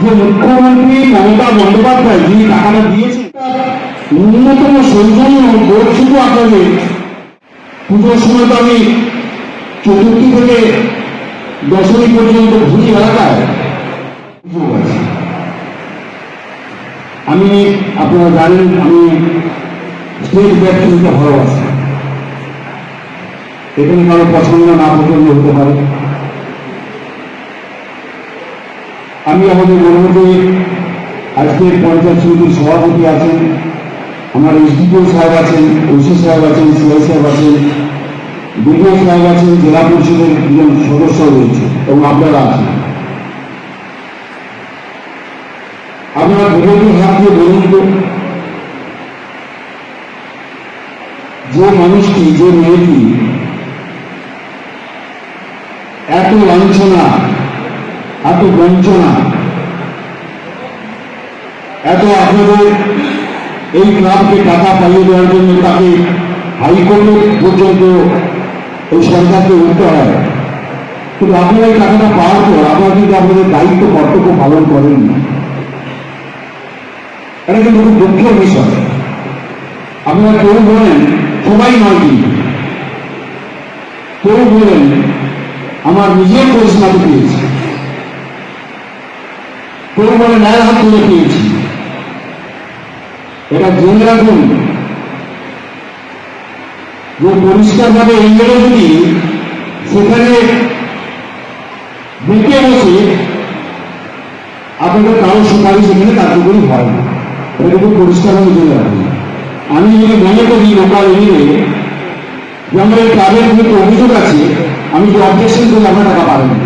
যে মুখ্যমন্ত্রী মমতা বন্দ্যোপাধ্যায় যিনি টাকাটা দিয়েছেন, ন্যূনতম সৌজন্য পুজোর সময় তো আমি চতুর্থী থেকে দশমী পর্যন্ত এলাকায়। আমি, আপনারা জানেন, আমি স্টেজ ব্যক্তিকে ভালোবাসি। এখানে কারও পছন্দ না পছন্দ হতে পারে। আমি আমাদের মনে আজকের পঞ্চায়েত সমিতির সভাপতি আছেন, আমার এসডিপিও সাহেব আছেন, ওসি সাহেব আছেন, সিআই সাহেব আছেন, বিডিও সাহেব আছেন, জেলা পরিষদের দুজন সদস্য রয়েছে এবং আপনারা আছেন। আপনারা বিরোধী হাত দিয়ে বলুন যে মানুষটি, যে মেয়েটি এত লাঞ্ছনা এত বঞ্চনা, এত আপনাদের এই ক্লাবকে টাকা পাইয়ে দেওয়ার জন্য তাকে হাইকোর্ট পর্যন্ত এই সরকারকে উঠতে হয়। কিন্তু আপনারা এই টাকাটা পাওয়ার পর আপনারা কিন্তু আপনাদের দায়িত্ব, কর্তব্য পালন করেন এটা কিন্তু খুব দুঃখের বিষয়। আপনারা কেউ বলেন, সবাই নয় কিন্তু। কেউ বলেন, আমার নিজের পরিসীমাতে পেয়েছি। কেউ বলে ন্যায় হাত তুলে পেয়েছি এটা জেনে রাখুন। যে পরিষ্কারভাবে এঙ্গেলে যদি সেখানে বেঁকে বসে, আপনাদের কারও সুপারিশ এখানে কার্যকরী হয় না। এটা কিন্তু পরিষ্কারভাবে জেনে রাখুন। আমি যদি মনে করি লোকাল এরিয়ে যে আমার এই ক্লাবের বিরুদ্ধে অভিযোগ আছে, আমি যে অবজেকশন করি, আপনার টাকা পাবেন না।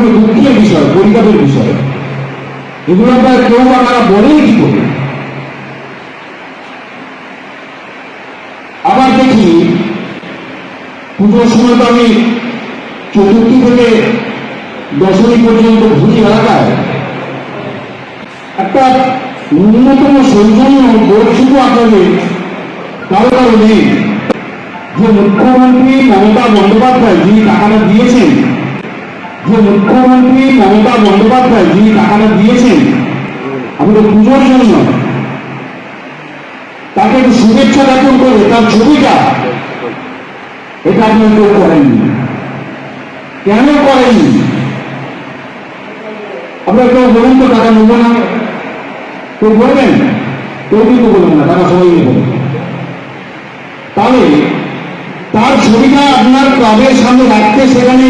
খুব দুঃখের বিষয়, পরিতাপের বিষয়। এগুলো আপনারা কেউ আপনারা বলেন কি করে আবার দেখি, পুজোর সময় তো আমি চতুর্থী থেকে দশমী পর্যন্ত ঘুরি এলাকায় একটা ন্যূনতম সৌজন্য বোধ শুধু আপনাদের কারও কারও নেই। যে মুখ্যমন্ত্রী মমতা বন্দ্যোপাধ্যায় যিনি টাকাটা দিয়েছেন যে মুখ্যমন্ত্রী মমতা বন্দ্যোপাধ্যায় যিনি টাকাটা দিয়েছেন আমাদের পুজোর জন্য, তাকে একটু শুভেচ্ছা জ্ঞাপন করে তার ছবিটা এটা আপনারা কেউ করেননি। কেন করেননি? আপনারা কেউ বলুন তো টাকা নেব না? কেউ বলবেন? কেউ কিন্তু বলবেন না, টাকা সবাই নেবেন তাহলে তার ছবিটা আপনার ক্লাবের সামনে রাখতে সেখানে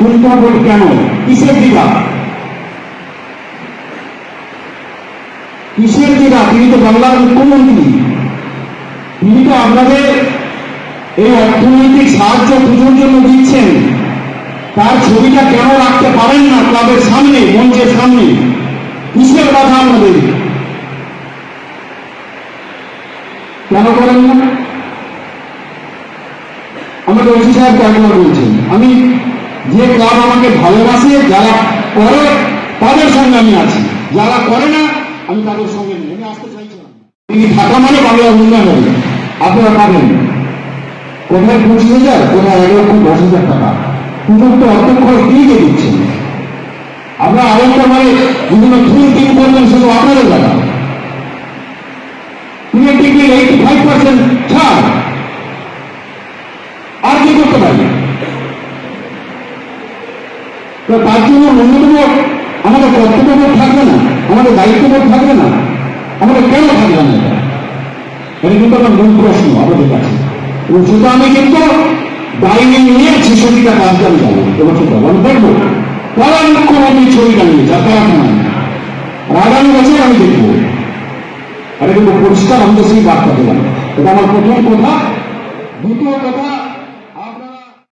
কোনটা বল কেন? কিসের দিঘা কিসের দিঘা তিনি তো বাংলার মুখ্যমন্ত্রী। তিনি তো আপনাদের এই অর্থনৈতিক সাহায্য পুজোর জন্য দিচ্ছেন। তার ছবিটা কেন রাখতে পারেন না ক্লাবের সামনে, মঞ্চের সামনে? কিসের কথা আমাদের? কেন করেন না? আমাদের ওসি সাহেব কয়েকবার বলছেন? আমি যে ক্লাব আমাকে ভালোবাসে, যারা করে, তাদের সঙ্গে আমি আছি। যারা করে না, আমি তাদের সঙ্গে নেই। আমি আসতে চাইছিলাম। তিনি থাকা মানে বাংলার উন্নয়ন হবে আপনারা পাবেন। কোথায় পঁচিশ হাজার, কোথায় এক লক্ষ দশ হাজার টাকা। পুজোর তো অর্থ খরচ দিয়ে দিচ্ছেন আমরা আরেকটা মানে বিভিন্ন থ্রি টিম করবেন শুধু আপনাদের টাকা ক্রিয়েটিভলি এইটি ফাইভ পার্সেন্ট ছাড় আর কি করতে পারি তো তার জন্য ন্যূনতম আমাদের কর্তব্যবোধ থাকবে না, আমাদের দায়িত্ববোধ থাকবে না, আমাদের কেন থাকবে না এটা? কিন্তু আমার মূল প্রশ্ন আমাদের কাছে। এবং শুধু আমি কিন্তু বাইরে নিয়ে ছেষট্টিটা কাজটা আমি যাব এবছর যাব আমি দেখব ছবিটা নিয়েছে আর কারা থানায় আর আগামী বছর আমি দেখব। এটা কিন্তু পরিষ্কার আমাদের সেই বার্তা দিলাম। এটা আমার প্রথম কথা। দ্বিতীয় কথা